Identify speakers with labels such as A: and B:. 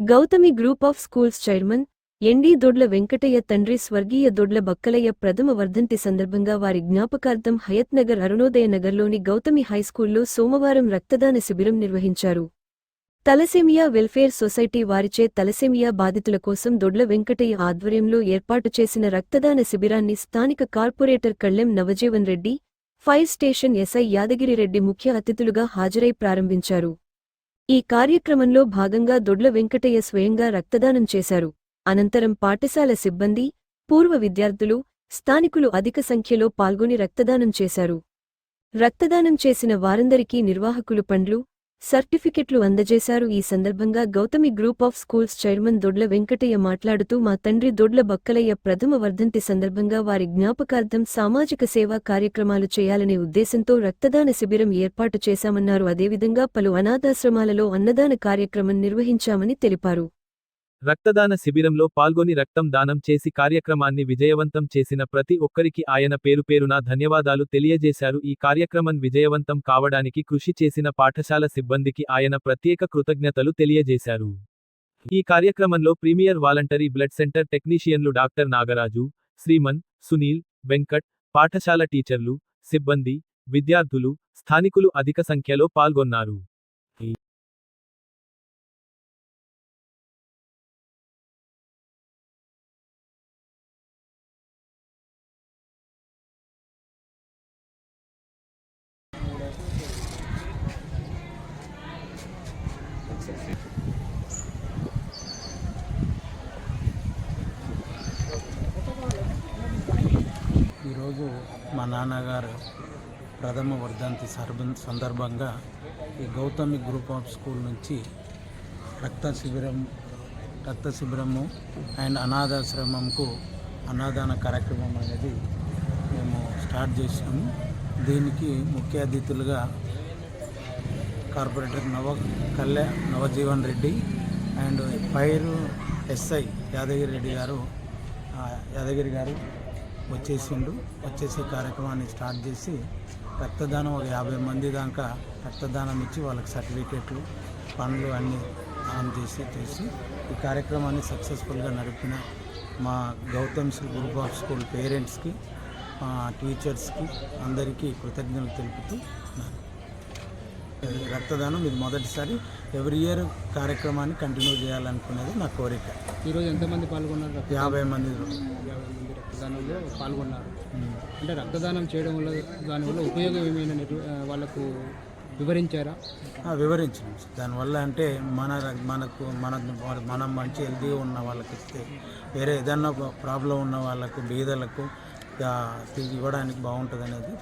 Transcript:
A: Gautami group of schools chairman MD Doddla Venkataiah తండ్రి స్వర్గీయ దొడ్ల బక్కలయ్య ప్రథమ వర్ధంతి సందర్భంగా వారి జ్ఞాపకార్థం హయత్నగర్ అరుణోదయ నగర్లోని గౌతమి హైస్కూల్లో సోమవారం రక్తదాన శిబిరం నిర్వహించారు. తలసేమియా వెల్ఫేర్ సొసైటీ వారిచే తలసేమియా బాధితుల కోసం దొడ్ల వెంకటయ్య ఆధ్వర్యంలో ఏర్పాటు చేసిన రక్తదాన శిబిరాన్ని స్థానిక corporator Kallem Navajeevan Reddy fire station SI Yadagirireddy ముఖ్య అతిథులుగా హాజరై ప్రారంభించారు. ఈ కార్యక్రమంలో భాగంగా దొడ్ల వెంకటయ్య స్వయంగా రక్తదానం చేశారు. అనంతరం పాఠశాల సిబ్బంది పూర్వ విద్యార్థులు స్థానికులు అధిక సంఖ్యలో పాల్గొని రక్తదానం చేశారు. రక్తదానం చేసిన వారందరికీ నిర్వాహకులు పండ్లు సర్టిఫికెట్లు అందజేశారు. ఈ సందర్భంగా Gautami group of schools chairman Doddla Venkataiah మాట్లాడుతూ మా తండ్రి దొడ్ల బక్కలయ్య ప్రథమ వర్ధంతి సందర్భంగా వారి జ్ఞాపకార్థం సామాజిక సేవా కార్యక్రమాలు చేయాలనే ఉద్దేశంతో రక్తదాన శిబిరం ఏర్పాటు చేశామన్నారు. అదేవిధంగా పలు అనాథాశ్రమాలలో అన్నదాన కార్యక్రమం నిర్వహించామని తెలిపారు.
B: రక్తదాన శిబిరంలో పాల్గొని రక్తం దానం చేసి కార్యక్రమాన్ని విజయవంతం చేసిన ప్రతి ఒక్కరికి ఆయన పేరు పేరున ధన్యవాదాలు తెలియజేశారు. ఈ కార్యక్రమం విజయవంతం కావడానికి కృషి చేసిన పాఠశాల సిబ్బందికి ఆయన ప్రత్యేక కృతజ్ఞతలు తెలియజేశారు. ఈ కార్యక్రమంలో ప్రీమియర్ వాలంటరీ బ్లడ్ సెంటర్ టెక్నీషియన్లు డాక్టర్ నాగరాజు శ్రీమన్ సునీల్ వెంకట్ పాఠశాల టీచర్లు సిబ్బంది విద్యార్థులు స్థానికులు అధిక సంఖ్యలో పాల్గొన్నారు
C: ఈరోజు మా నాన్నగారు ప్రథమ వర్ధంతి సర్బ- సందర్భంగా ఈ గౌతమి గ్రూప్ ఆఫ్ స్కూల్ నుంచి రక్త శిబిరం రక్త శిబిరము అండ్ అనాథాశ్రమంకు అన్నదాన కార్యక్రమం అనేది మేము స్టార్ట్ చేసినాము దీనికి ముఖ్య అతిథులుగా corporator Nava Kalyan Navajeevan Reddy and fire SI Yadagiri Reddy గారు యాదగిరి గారు వచ్చేసిండు. వచ్చేసి కార్యక్రమాన్ని స్టార్ట్ చేసి రక్తదానం ఒక యాభై మంది దాకా రక్తదానం ఇచ్చి వాళ్ళకి సర్టిఫికెట్లు పనులు అన్నీ ఆన్ చేసి చేసి ఈ కార్యక్రమాన్ని సక్సెస్ఫుల్గా నడిపిన మా Gautam school group of school పేరెంట్స్కి మా టీచర్స్కి అందరికీ కృతజ్ఞతలు తెలుపుతూ రక్తదానం ఇది మొదటిసారి. ఎవ్రీ ఇయర్ కార్యక్రమాన్ని కంటిన్యూ చేయాలనుకునేది నా కోరిక.
D: ఈరోజు ఎంతమంది పాల్గొన్నారు?
C: యాభై మంది.
D: రక్తదానంలో పాల్గొన్నారు. అంటే రక్తదానం చేయడం వల్ల దానివల్ల ఉపయోగం ఏమైనా వాళ్ళకు వివరించారా?
C: ఆ, వివరించాం సార్. దానివల్ల అంటే మన మనకు మన మనం మంచి హెల్తీగా ఉన్న వాళ్ళకి ఇస్తే వేరే ఏదన్నా ప్రాబ్లం ఉన్న వాళ్ళకు బీదలకు ఇవ్వడానికి బాగుంటుంది అనేది